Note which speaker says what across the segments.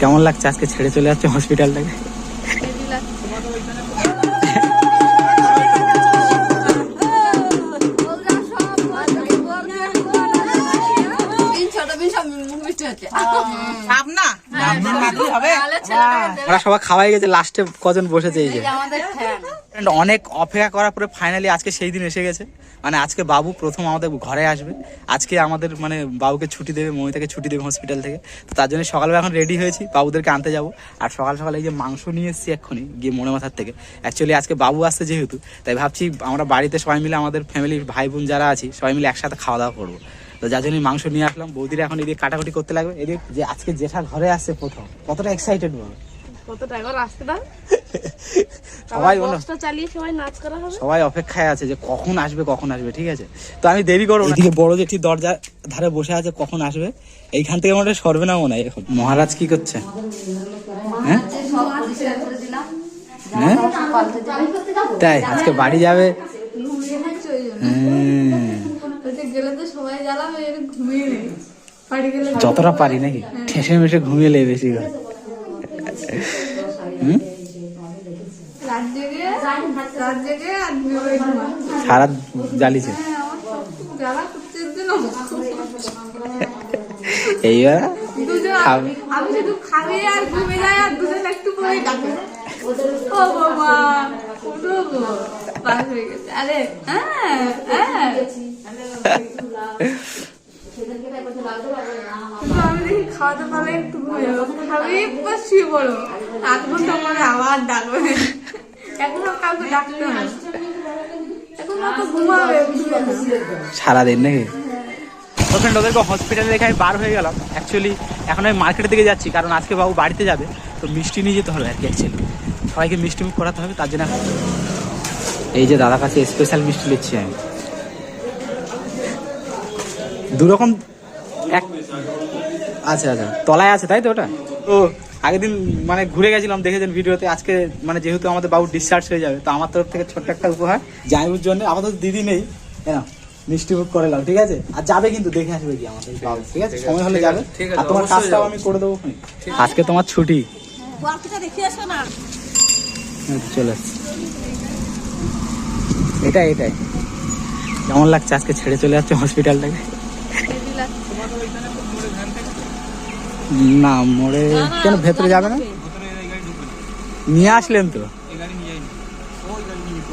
Speaker 1: কেমন লাগছে আজকে ছেড়ে চলে যাচ্ছে হসপিটালটাকে? ওরা সবাই খাওয়াই গেছে লাস্টে কজন বসেছে এই যে? And অনেক অপেক্ষা করার পরে ফাইনালি আজকে সেই দিন এসে গেছে। মানে আজকে বাবু প্রথম আমাদের ঘরে আসবে। আজকে আমাদের মানে বাবুকে ছুটি দেবে, মমিতাকে ছুটি দেবে হসপিটাল থেকে। তো তার জন্য সকালবেলা এখন রেডি হয়েছি, বাবুদেরকে আনতে যাব। আর সকাল সকাল এই যে মাংস নিয়ে এসেছি এক্ষুনি, গিয়ে মনে মাথার থেকে। অ্যাকচুয়ালি আজকে বাবু আসছে যেহেতু, তাই ভাবছি আমরা বাড়িতে সবাই মিলে আমাদের ফ্যামিলির ভাই বোন যারা আছি, সবাই মিলে একসাথে খাওয়া দাওয়া করব। তো যার জন্য মাংস নিয়ে আসলাম। বৌদিরা এখন এদিকে কাটাকুটি করতে লাগবে। এদিকে যে আজকে জেঠা ঘরে আসছে প্রথম। কতটা এক্সাইটেড বল?
Speaker 2: কত টাকা রাস্তা দাও।
Speaker 1: সবাই
Speaker 2: চালিয়ে সবাই নাচ করা হবে।
Speaker 1: সবাই অপেক্ষায় আছে যে কখন আসবে কখন আসবে ঠিক আছে? তো আমি দেরি করব না। এদিকে বড় ধারে বসে আছে কখন আসবে? এইখান থেকে মনে হয় সরবে না মনে হয় এখন। মহারাজ কি করছে? হ্যাঁ? হ্যাঁ? তাই আজকে বাড়ি যাবে?
Speaker 2: গেলে
Speaker 1: যতটা পারি নাকি? ঠেসে মেসে ঘুমিয়ে লে বেশি করে। সারা জ্বালিছে। এইবার
Speaker 2: আমি আর ঘুমিয়ে যাই আর দুজন একটু পরে ডাকে ও বাবা ওঠো গো পাস হয়ে গেছে আরে হ্যাঁ হ্যাঁ
Speaker 1: সারাদিন নাকি? ফ্রেন্ড ওদেরকে হসপিটালে রেখে আমি বার হয়ে গেলাম। অ্যাকচুয়ালি এখন আমি মার্কেটের দিকে যাচ্ছি, কারণ আজকে বাবু বাড়িতে যাবে। তো মিষ্টি নিয়ে যেতে হবে আর কি অ্যাকচুয়ালি সবাইকে মিষ্টি মুখ করাতে হবে, তার জন্য এই যে দাদার কাছে স্পেশাল মিষ্টি নিচ্ছি আমি। দু রকম এক আচ্ছা আচ্ছা। তলায় আছে তাই তো ওটা? তো আগের দিন মানে ঘুরে গেছিলাম দেখেছেন ভিডিওতে আজকে মানে যেহেতু আমাদের বাবু ডিসচার্জ হয়ে যাবে তো আমার তরফ থেকে ছোট্ট একটা উপহার জামাইবুর জন্য আমাদের দিদি নেই এনা মিষ্টি মুখ করে নাও ঠিক আছে? আর যাবে কিন্তু দেখে আসবে কি আমাদের বাবু ঠিক আছে? সময় হলে যাবে। আর তোমার কাজটাও আমি করে দেবো। আজকে তোমার ছুটি। হ্যাঁ, চলে আসছি। এটাই এটাই। কেমন লাগছে আজকে ছেড়ে চলে যাচ্ছে হসপিটালটাকে না মোড়ে কেন ভেতরে যাবে না? নিয়ে আসলেন তো।
Speaker 3: এই গাড়ি নিয়ে যাইনি। ওই গাড়ি নিয়ে যেত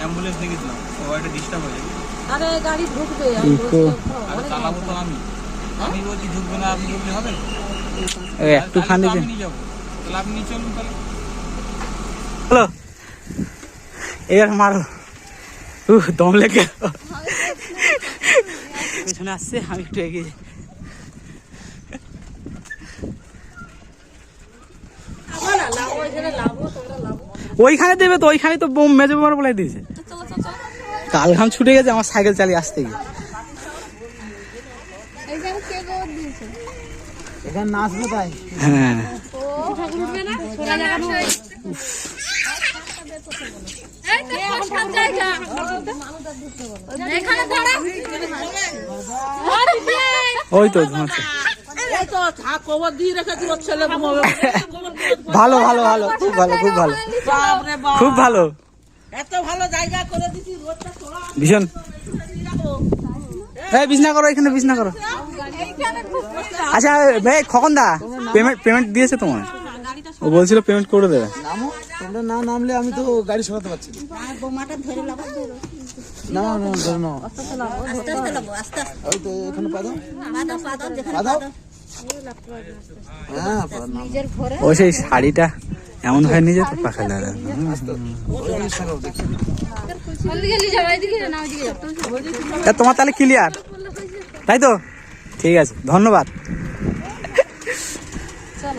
Speaker 3: অ্যাম্বুলেন্স ও একটা ডিস্টার্ব হয়ে যাবে।
Speaker 4: আরে গাড়ি ঢুকবে
Speaker 1: ইকো
Speaker 3: আর চালাবো তো আমি। আমি বলছি ঢুকবে না আপনি ঢুকলে হবে?
Speaker 1: একটুখানি
Speaker 3: তাহলে
Speaker 1: যে
Speaker 3: তো আমি নিয়ে যাব। তাহলে আপনি চলুন
Speaker 1: হ্যালো এবার মারো। উহ দম লেগে গেল। পেছনে আসছে আমি একটু এগিয়ে যাই।
Speaker 4: ওইখানে
Speaker 1: দেবে তো ওইখানে তো বোম মেজে বোমার বলে দিয়েছে। কালঘাম ছুটে গেছে আমার সাইকেল চালিয়ে আসতে গিয়ে। হ্যাঁ। ওই তো ভালো ভালো ভালো খুব ভালো খুব ভালো খুব ভালো
Speaker 4: এত ভালো জায়গা করে দিছি রোডটা তোলা
Speaker 1: ভীষণ এই বিছনা করো এখানে বিছনা করো আচ্ছা ভাই খকন দা পেমেন্ট পেমেন্ট দিয়েছে তোমার ও বলছিল পেমেন্ট করে দেবে
Speaker 5: তোমরা না নামলে আমি তো গাড়ি সরাতে পারছি না। না না ধরে নাও। ওই তো এখানে পা দাও। পা দাও হ্যাঁ পা নাও।
Speaker 1: ও সেই শাড়িটা এমন হয়নি যে তো? পাখা
Speaker 2: না
Speaker 1: তা তোমার তাহলে ক্লিয়ার তাই তো? ঠিক আছে ধন্যবাদ।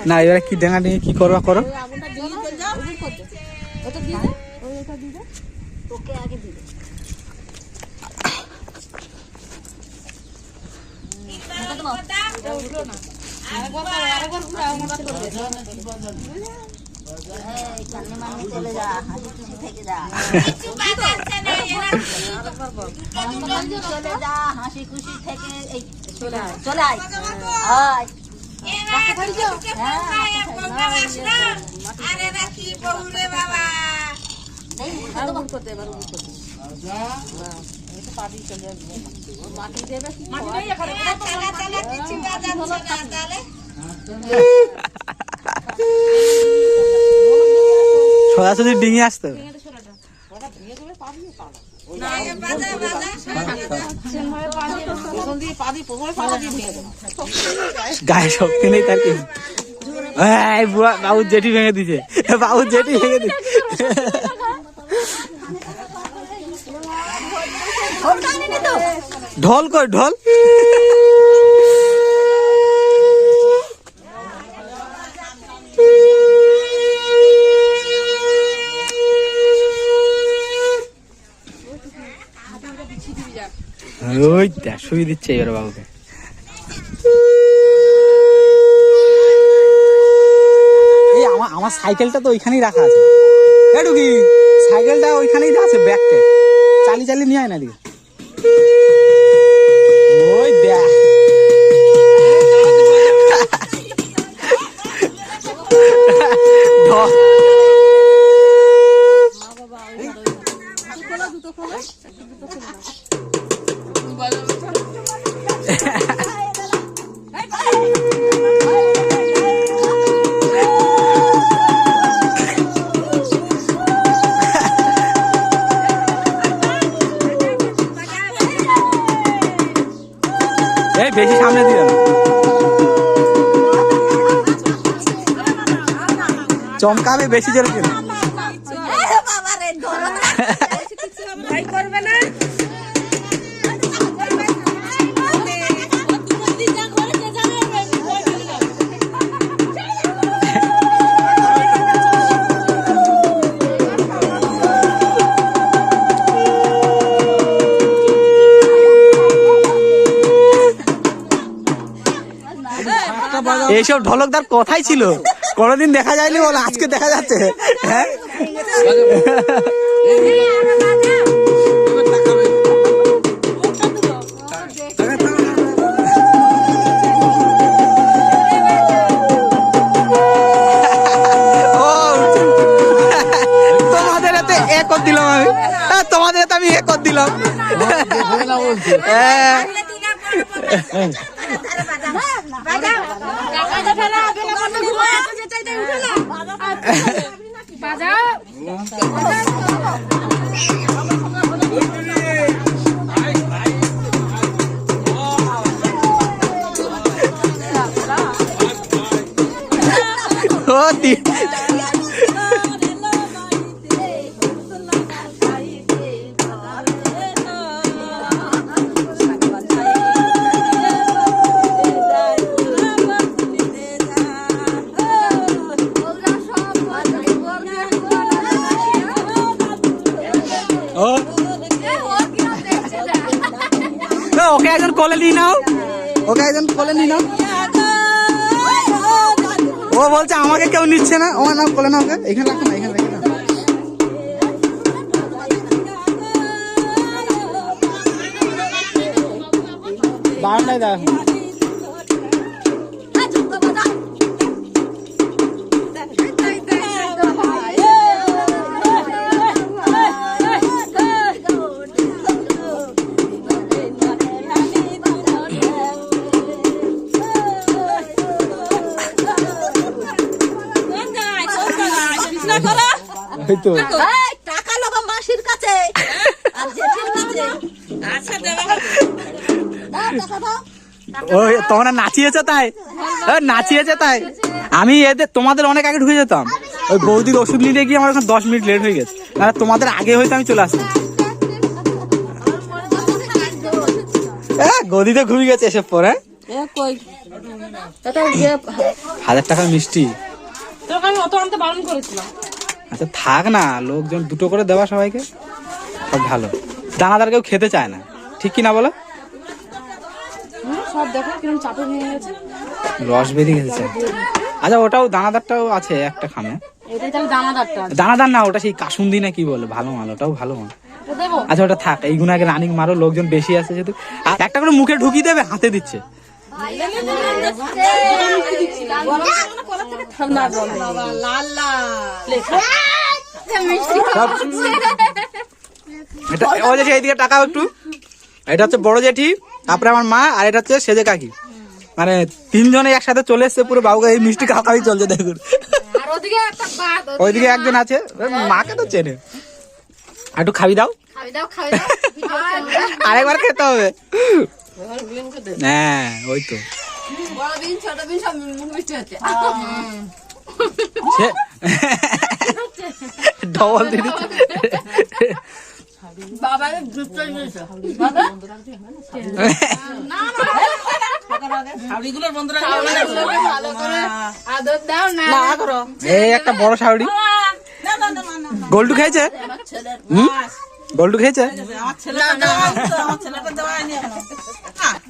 Speaker 1: না এবারে কি ডেঙ্গা ডেঙে কি করবা করো?
Speaker 6: চলে যা হাসি খুশি থেকে চলে চলে আয়
Speaker 1: ডিঙে আসতো
Speaker 4: পা দিয়ে প্রথমে পাতা দিয়ে
Speaker 1: গায়ে শক্তি নেই তার কি? বাবুর জেঠি ভেঙে দিছে বাবুর জেঠি ভেঙে দিছে ঢোল কই ঢোল? ওই দেখ শুয়ে দিচ্ছে এবার বাবুকে। এই আমার আমার সাইকেলটা তো ওইখানেই রাখা আছে। একটু কি সাইকেলটা ওইখানেই আছে ব্যাগটা। চালি চালি নিয়ে আয় না দিকে ওই দেখ। এই বেশি সামনে দিও না। চমকাবে বেশি জোরে দিও এইসব ঢোলকদার কথাই ছিল। কোনোদিন দেখা যায়নি বলে আজকে দেখা যাচ্ছে। হ্যাঁ? ও, তোমাদের এতে এক কর দিলাম আমি। হ্যাঁ, তোমাদের এতে আমি এক কর দিলাম। হ্যাঁ। ও না, ওকে একজন কোলে নিয়ে নাও। ওকে একজন কোলে নিয়ে নাও। ও বলছে, আমাকে কেউ নিচ্ছে না। ও নাম বলে না ওকে। এখানে রাখো না, এখানে রাখো না দেখো তো।
Speaker 5: টাকা লোক মাসির কাছে। আর জেঠির কাছে।
Speaker 4: আচ্ছা দেওয়া
Speaker 5: দাও টাকা দাও।
Speaker 1: ওই তোমরা নাচিয়েছো তাই? ও, নাচিয়েছে তাই? আমি এদের তোমাদের অনেক আগে ঢুকে যেতাম। ওই বৌদির ওষুধ নিতে গিয়ে আমার ওখানে দশ মিনিট লেট হয়ে গেছে। না তোমাদের আগে হয়তো আমি চলে আসতাম। গদিতে ঘুমিয়ে গেছে এসব পরে
Speaker 2: কই?
Speaker 1: হাজার টাকার মিষ্টি।
Speaker 2: তোকে আমি অত আনতে বারণ করেছিলাম।
Speaker 1: আচ্ছা থাক না লোকজন দুটো করে দেওয়া সবাইকে। সব ভালো। দানাদার কেউ খেতে চায় না। ঠিক কি না বলো
Speaker 2: সব দেখো কীরকম চাপে ভেঙে গেছে।
Speaker 1: রস বেরিয়ে গেছে। আচ্ছা ওটাও দানাদারটাও আছে একটা খামে। দানাদার না ওটা সেই কাসুন্দি না কি বলে? ভালো মাল ওটাও ভালো মাল। আচ্ছা ওটা থাক এইগুলো আগে রানিং মারো লোকজন বেশি আছে যেহেতু। একটা করে মুখে ঢুকিয়ে দেবে হাতে দিচ্ছে। এটা ও জেঠি এইদিকে টাকাও একটু। এটা হচ্ছে বড় জেঠি তারপরে আমার মা আর এটা হচ্ছে সেজে কাকি। মানে তিনজনে একসাথে চলে এসছে পুরো বাবুকে এই মিষ্টি খাওয়াই চলছে দেখুন। ওইদিকে একজন আছে মাকে তো চেনে। আর একটু খাবি দাও। আরেকবার খেতে হবে। হ্যাঁ ওই তো।
Speaker 2: বড় বিন ছোট বিন সব মুখ মিষ্টি হচ্ছে।
Speaker 1: সে ডবল দিদি
Speaker 2: বাবা দুধ চলে গেছে
Speaker 4: শাড়িগুলোর বন্ধুরা
Speaker 2: ভালো করে আদর দাও না।
Speaker 4: না করো।
Speaker 1: এই একটা বড় শাড়ি।
Speaker 4: না না না না না
Speaker 1: গোল্ডু খেয়েছে গোল্ডু খেয়েছে?
Speaker 4: আমার ছেলেটা দেওয়া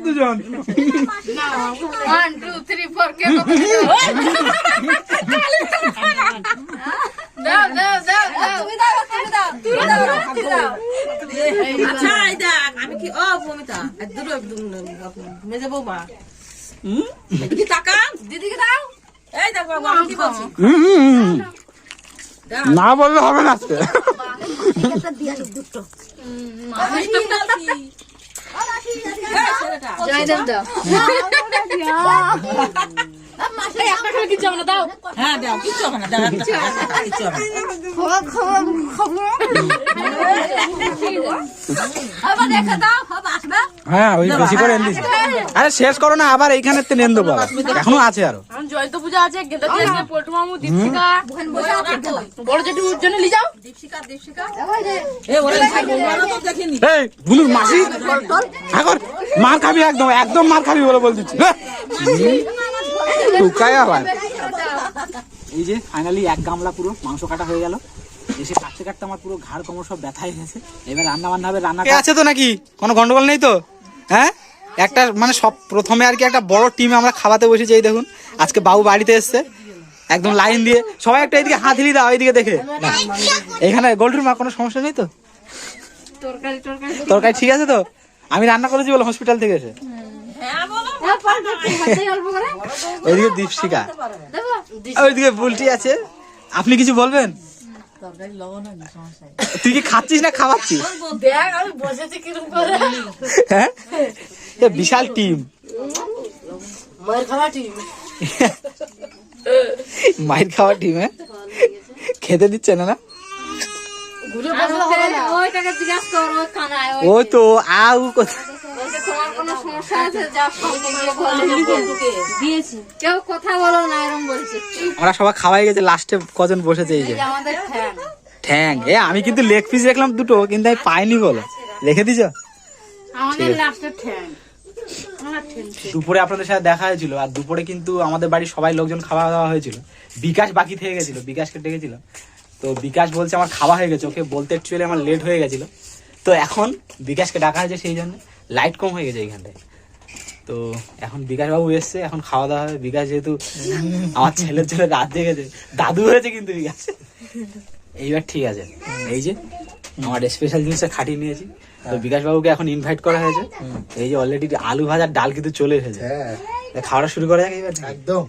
Speaker 1: দুজন
Speaker 2: ওয়ান টু থ্রি ফোর কে দাও দাও দাও দাও তুমি দাও তুমি দাও তুমি দাও তুমি দাও
Speaker 4: আচ্ছা, এই দেখ, আমি কি ও বমিতা দূর মেজে বৌমা হুম
Speaker 2: দিদিকে দাও
Speaker 4: এই দেখ বাবা আমি কি বলছি
Speaker 1: না বললে হবে না আজকে
Speaker 4: ছেলেটা
Speaker 2: জয়দেব দাও
Speaker 4: হ্যাঁ দাও
Speaker 1: হ্যাঁ ওই বেশি করে এনে আরে শেষ করো না আবার এইখানে তে নেন দেবো এখনও আছে আরও।
Speaker 6: জয়ন্ত পূজা আছে গেঁদা আছে পল্টু মামু দীপশিকা বড় জেঠুর জন্য নিয়ে যাও।
Speaker 4: এ ওরা তো দেখিনি।
Speaker 1: এই বুলুর মাসি? মার খাবি একদম একদম মার খাবি বলে বল দিচ্ছি হ্যাঁ। আবার? এই যে ফাইনালি এক গামলা পুরো মাংস কাটা হয়ে গেল। এসে কাটতে কাটতে আমার পুরো ঘাড় কোমর সব ব্যথা হয়ে গেছে। এবার রান্না বান্না হবে রান্না আছে তো নাকি? কোনো গন্ডগোল নেই তো? হ্যাঁ? একটা মানে সব প্রথমে আর কি একটা বড় টিম আমরা খাওয়াতে বসেছি এই দেখুন। আজকে বাবু বাড়িতে এসছে। একদম লাইন দিয়ে। সবাই একটা এইদিকে হাত হিলি দাও এইদিকে দেখে। এখানে গোল্ডুর মা কোনো সমস্যা নেই তো? তরকারি ঠিক আছে তো? আমি রান্না করেছি বলে হসপিটাল থেকে এসে। ওইদিকে দীপশিকা ওইদিকে বুলটি আছে। আপনি কিছু বলবেন? তুই কি খাচ্ছিস না খাওয়াচ্ছিস?
Speaker 2: দেখ আমি বসেছি কিরম করে।
Speaker 1: হ্যাঁ? এ বিশাল টিম।
Speaker 2: মায়ের খাওয়া
Speaker 1: টিম। হ্যাঁ? খেতে দিচ্ছে না না? ও তো আউ কোথা-
Speaker 2: বলছে তোমার কোনো সমস্যা আছে যা সঙ্গে গিয়ে বলে দিয়েছি কেউ কথা বলো না এরকম বলছে
Speaker 1: আমরা সবাই খাওয়াই গেছে লাস্টে কজন বসেছে এই যে। ঠ্যাং। এ, আমি কিন্তু লেগ পিস দেখলাম দুটো, কিন্তু আমি পাইনি বলো। রেখে দিছ? দুপুরে আপনাদের সাথে দেখা হয়েছিল, আর দুপুরে কিন্তু আমাদের বাড়ির সবাই লোকজন খাওয়া দাওয়া হয়েছিল। বিকাশ বাকি থেকে গেছিল, বিকাশকে ডেকেছিল। তো বিকাশ বলছে আমার খাওয়া হয়ে গেছে, ওকে বলতে অ্যাকচুয়ালি আমার লেট হয়ে গেছিল। তো এখন বিকাশকে ডাকা হয়েছে সেই জন্য লাইট কম হয়ে গেছে এইখানটায়। তো এখন বিকাশ বাবু এসছে এখন খাওয়া দাওয়া হবে। বিকাশ যেহেতু আমার ছেলের ছেলে রাত জেগেছে দাদু হয়েছে কিন্তু বিকাশ। এইবার ঠিক আছে। এই যে আমার স্পেশাল জিনিসটা খাটিয়ে নিয়েছি। তো বিকাশ বাবুকে এখন ইনভাইট করা হয়েছে। এই যে অলরেডি আলু ভাজার ডাল কিন্তু চলে এসেছে। খাওয়াটা শুরু করা যাক এইবার।
Speaker 7: একদম।